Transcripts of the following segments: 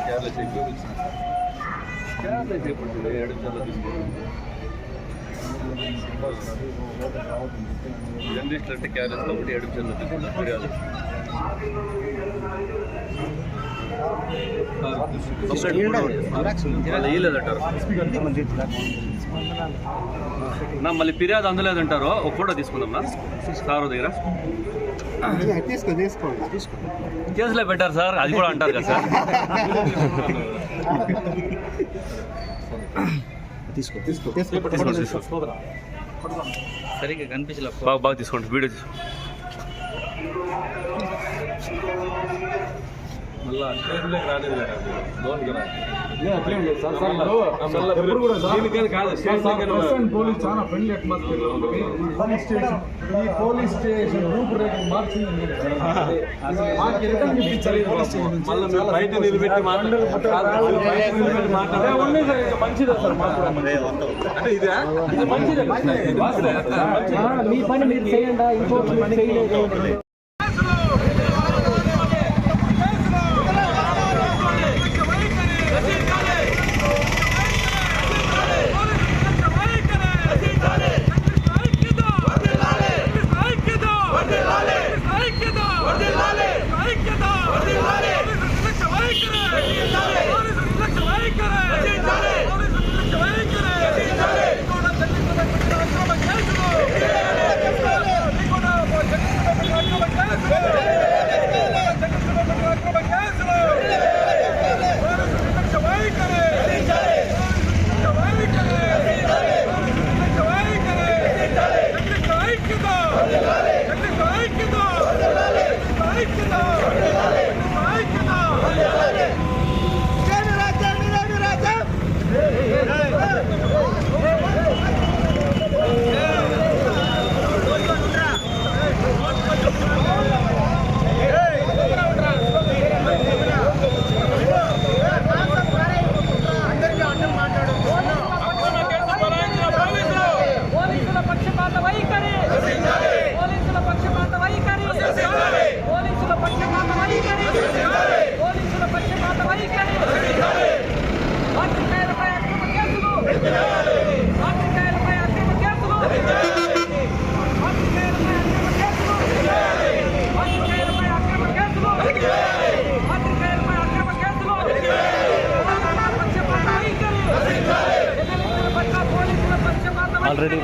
കേരളത്തിലേക്ക് കേരളത്തിലേക്ക് പെട്ടില്ല എടുത്തുള്ളത് ജനറേഷനിലിട്ട് കേരളത്തിൽ അവിടെ എടുത്തുള്ളതിനുള്ള ഒരാൾ ಇಲ್ಲ ಲೆಟರ್ నా మళ్ళీ ఫిర్యాదు అందలేదు అంటారు ఒక ఫోటో తీసుకుందాం నా సార్ దగ్గర. కేసులో పెట్టారు సార్ అది కూడా అంటారు కదా సార్. సరిగ్గా కనిపించలే బాగా బాగా తీసుకోండి వీడియో తీసుకో మళ్ళా రాలేదు కదా లోన్ కదా పోలీస్ చాలా ఫ్రెండ్లీ అట్మాస్ఫియర్ లో ఉంటుంది పోలీస్ స్టేషన్ ఈ పోలీస్ స్టేషన్ రూపురేఖలు మార్చింది మీరు. మాకు ఎక్కడ అనిపించలేదు పోలీస్ స్టేషన్ నుంచి. మళ్ళీ మేము బయట నిలబెట్టి మాట్లాడాలి బయట నిలబెట్టి మాట్లాడాలి ఉంది సార్, ఇది మంచిదే సార్ మాకు కూడా మంచిదే. అంటే ఇదే ఇది మంచిదే మంచిదే. మీ పని మీరు చేయండి ఇంకోటి మీరు చేయలేదు ఆల్రెడీ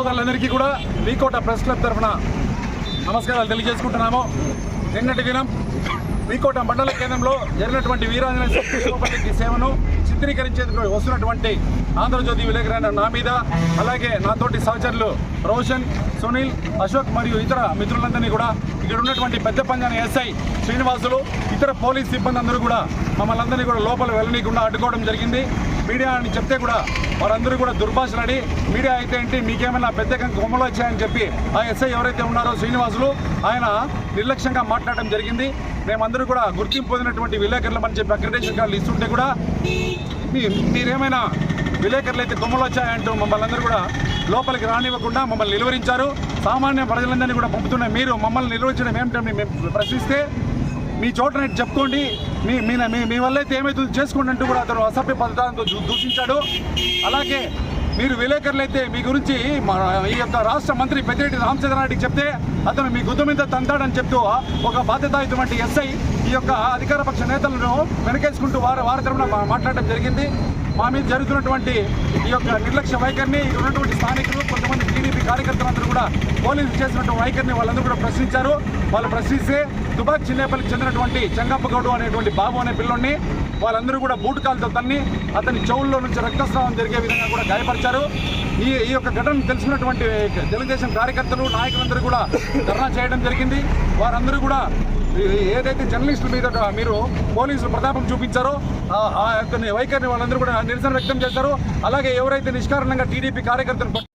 సోదరులందరికీ కూడా వీకోట ప్రెస్ క్లబ్ తరఫున నమస్కారాలు తెలియజేసుకుంటున్నాము. నిన్నటి దినం వీకోట మండల కేంద్రంలో జరిగినటువంటి వీరాంజనేయ శక్తి శివపల్లికి సేవను చిత్రీకరించేందుకు వస్తున్నటువంటి ఆంధ్రజ్యోతి విలేకరైన నా మీద అలాగే నాతోటి సహచరులు రోషన్ సునీల్ అశోక్ మరియు ఇతర మిత్రులందరినీ కూడా ఇక్కడ ఉన్నటువంటి పెద్ద పంజాన ఎస్ఐ శ్రీనివాసులు ఇతర పోలీస్ సిబ్బంది అందరూ కూడా మమ్మల్ని అందరినీ కూడా లోపల వెళ్ళనీయకుండా అడ్డుకోవడం జరిగింది. మీడియా అని చెప్తే కూడా వారందరూ కూడా దుర్భాషలాడి. మీడియా అయితే ఏంటి మీకేమైనా పెద్ద కొమ్మలు వచ్చాయని చెప్పి ఆ ఎస్ఐ ఎవరైతే ఉన్నారో శ్రీనివాసులు ఆయన నిర్లక్ష్యంగా మాట్లాడడం జరిగింది. మేమందరూ కూడా గుర్తింపు పొందినటువంటి విలేకరులమని చెప్పి అక్రిడేషన్ కార్డులు ఇస్తుంటే కూడా మీ మీరేమైనా విలేకరులు అయితే కొమ్మలు వచ్చాయంటూ మమ్మల్ని అందరూ కూడా లోపలికి రానివ్వకుండా మమ్మల్ని నిలువరించారు. సామాన్య ప్రజలందరినీ కూడా పంపుతున్న మీరు మమ్మల్ని నిలువరించడం ఏమిటని మేము ప్రశ్నిస్తే మీ చోట చెప్పుకోండి మీ మీ మీ- మీ వల్ల అయితే ఏమైతుంది? చేసుకోండి అంటూ కూడా అతను అసభ్య పదార్థాలతో దూషించాడు. అలాగే మీరు విలేకరులు అయితే మీ గురించి మా ఈ యొక్క రాష్ట్ర మంత్రి పెద్దిరెడ్డి రామచంద్రారెడ్డికి చెప్తే అతను మీ గుద్దు మీద తంతాడని చెప్తూ ఒక బాధ్యతాయుతమైన ఎస్ఐ ఈ యొక్క అధికార పక్ష నేతలను వెనకేసుకుంటూ వారు వారి తరఫున మాట్లాడడం జరిగింది. మా మీద జరుగుతున్నటువంటి ఈ యొక్క నిర్లక్ష్య వైఖరిని ఉన్నటువంటి స్థానికులు కొంతమంది టీడీపీ కార్యకర్తలందరూ కూడా పోలీసులు చేసినటువంటి వైఖరిని వాళ్ళందరూ కూడా ప్రశ్నించారు. వాళ్ళు ప్రశ్నిస్తే దుబాక్ చిన్నేపల్లికి చెందినటువంటి చెంగప్పగౌడు అనేటువంటి బాబు అనే పిల్లోడిని వాళ్ళందరూ కూడా బూటు కాలుతో తన్ని అతని చెవుల్లో నుంచి రక్తస్రావం జరిగే విధంగా కూడా గాయపరిచారు. ఈ ఈ యొక్క ఘటన తెలుసుకున్నటువంటి తెలుగుదేశం కార్యకర్తలు నాయకులందరూ కూడా ధర్నా చేయడం జరిగింది. వారందరూ కూడా ఏదైతే జర్నలిస్టుల మీద మీరు పోలీసులు ప్రతాపం చూపించారో ఆ- యొక్క వైఖరిని వాళ్ళందరూ కూడా నిరసన వ్యక్తం చేశారో. అలాగే ఎవరైతే నిష్కారణంగా టీడీపీ కార్యకర్తలు